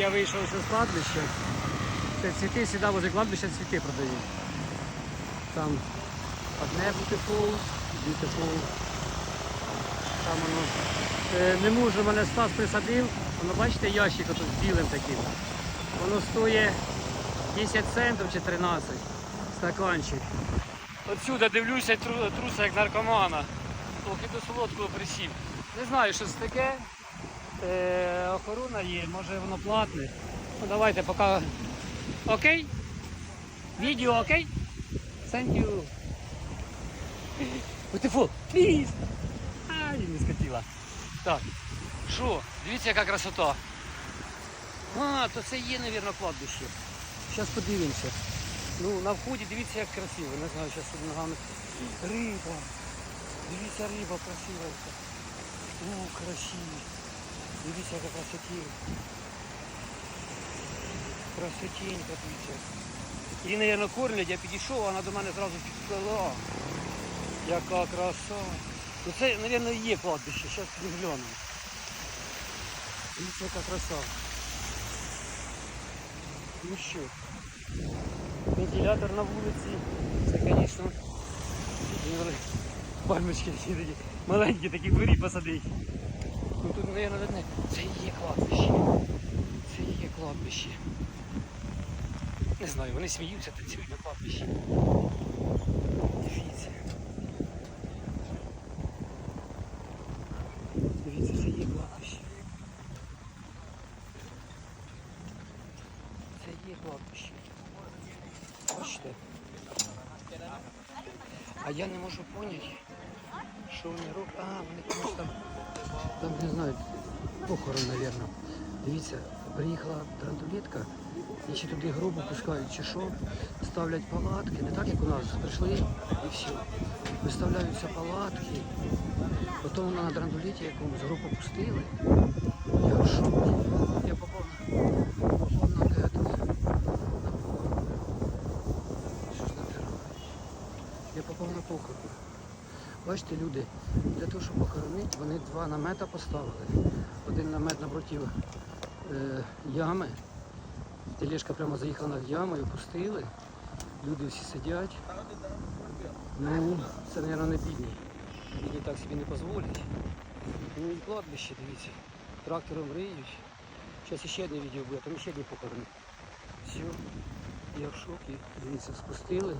я вийшов з кладбища. Це цвіти завжди возле кладбища цвіти продають. Там одне beautiful, beautiful. Там воно. Е, не можу, мене Стас присадив. Воно бачите ящик тут з білим таким. Воно стоїть 10 центів чи 13 стаканчик. Отсюди дивлюся, труса як наркомана. Трохи до солодкого присів. Не знаю, що це таке. Охорона є, може воно платне. Ну давайте поки. Окей? Відео окей? Thank you. Beautiful. Please. Ай, не скотіла. Так. Що? Дивіться, яка красота. А, то це є, мабуть, кладбище. Зараз подивимося. Ну, на вході дивіться, як красиво. Не знаю, зараз ногами. Риба. Дивіться, риба красива. О, красиво. Дивіться, яка красотінь. Красотінька, дивіться. Її, мабуть, кормлять, я підійшов, вона до мене зразу підплила. Яка краса. Ну це, мабуть, є кладбище, зараз підглянемо. Дивіться, яка краса. Ну що, вентилятор на вулиці. Це, звісно, пальмочки всі такі маленькі, такі бурі посадить. Мабуть, одне. Це і є кладбище. Це і є кладбище. Не знаю, вони сміються, танцюють на кладбищі. Дивіться. Дивіться, це є кладбище. Це є кладбище. Бачите? А я не можу поняти, що вони роблять. А, вони комусь там, там не знаю, похорон, мабуть. Дивіться, приїхала драндулетка, і чи туди гробу пускають, чи що, ставлять палатки, не так як у нас, прийшли і все. Виставляються палатки, потім на драндулеті якомусь гробу пустили. Я в шокі. Я попав на, попав на похорон. Що ж натирають? Я попав на похорон. Бачите, люди, для того, щоб похоронити, вони два намета поставили. Один намет напротив е, ями. Тележка прямо заїхала над ямою, пустили. Люди всі сидять. Ну, це, мабуть, не бідні. Бідні так собі не дозволять. Ну і кладбище, дивіться. Трактором риють. Зараз ще одне відео буде, там ще одні похорони. Все, я в шокі. Дивіться, спустили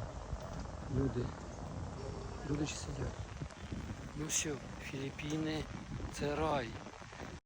люди. Люди ще сидять. Ну все, Філіппіни це рай.